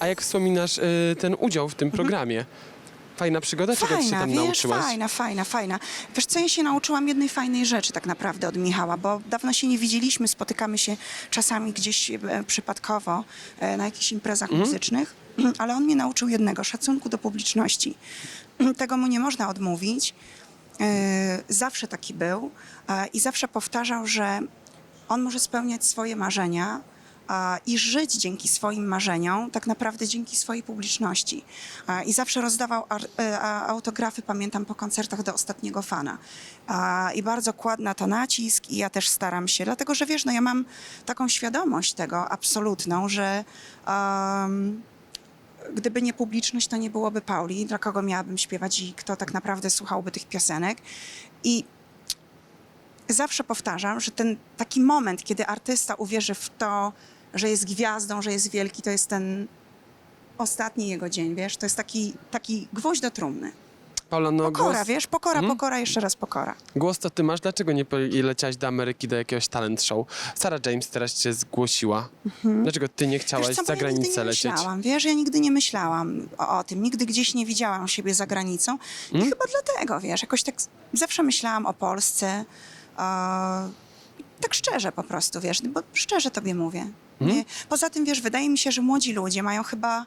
A jak wspominasz y, ten udział w tym programie? Fajna przygoda? Czego ty się tam wiesz, nauczyłaś? fajna, fajna, fajna. Wiesz co, ja się nauczyłam jednej fajnej rzeczy tak naprawdę od Michała, bo dawno się nie widzieliśmy, spotykamy się czasami gdzieś e, przypadkowo e, na jakichś imprezach Mhm. muzycznych, ale on mnie nauczył jednego, szacunku do publiczności. Tego mu nie można odmówić. E, Zawsze taki był e, i zawsze powtarzał, że on może spełniać swoje marzenia i żyć dzięki swoim marzeniom, tak naprawdę dzięki swojej publiczności. I zawsze rozdawał e, autografy, pamiętam, po koncertach do ostatniego fana. I bardzo kładł na to nacisk i ja też staram się, dlatego że wiesz, no ja mam taką świadomość tego absolutną, że um, gdyby nie publiczność, to nie byłoby Pauli, dla kogo miałabym śpiewać i kto tak naprawdę słuchałby tych piosenek. I zawsze powtarzam, że ten taki moment, kiedy artysta uwierzy w to, że jest gwiazdą, że jest wielki, to jest ten ostatni jego dzień, wiesz? To jest taki, taki gwoźdź do trumny. Paula, no Pokora, głos, wiesz? Pokora, Mhm. pokora, jeszcze raz pokora. głos to ty masz. Dlaczego nie leciałaś do Ameryki do jakiegoś talent show? Sarah James teraz cię zgłosiła. Dlaczego ty nie chciałaś Wiesz co, bo za ja nigdy granicę nie lecieć? myślałam, wiesz, ja nigdy nie myślałam o, o tym, nigdy gdzieś nie widziałam siebie za granicą i Hmm? chyba dlatego, wiesz, jakoś tak zawsze myślałam o Polsce, e, tak szczerze po prostu, wiesz, bo szczerze tobie mówię. Poza tym, wiesz, wydaje mi się, że młodzi ludzie mają chyba,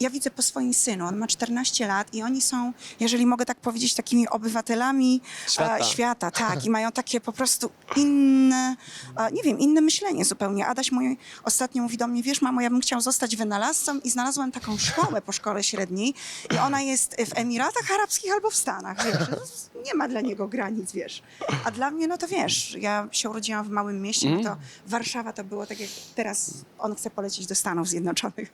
ja widzę po swoim synu, on ma 14 lat i oni są, jeżeli mogę tak powiedzieć, takimi obywatelami Świata. E, świata tak, i mają takie po prostu inne, e, nie wiem, inne myślenie zupełnie. Adaś mój ostatnio mówi do mnie, wiesz mamo, ja bym chciał zostać wynalazcą i znalazłem taką szkołę po szkole średniej i ona jest w Emiratach Arabskich albo w Stanach, wiesz, nie ma dla niego granic, wiesz. A dla mnie, no to wiesz, ja się urodziłam w małym mieście, no to Warszawa to było tak jak teraz on chce polecieć do Stanów Zjednoczonych.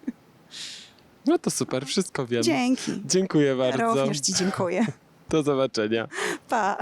No to super, wszystko wiem. Dzięki. Dziękuję bardzo. Również ci dziękuję. Do zobaczenia. Pa.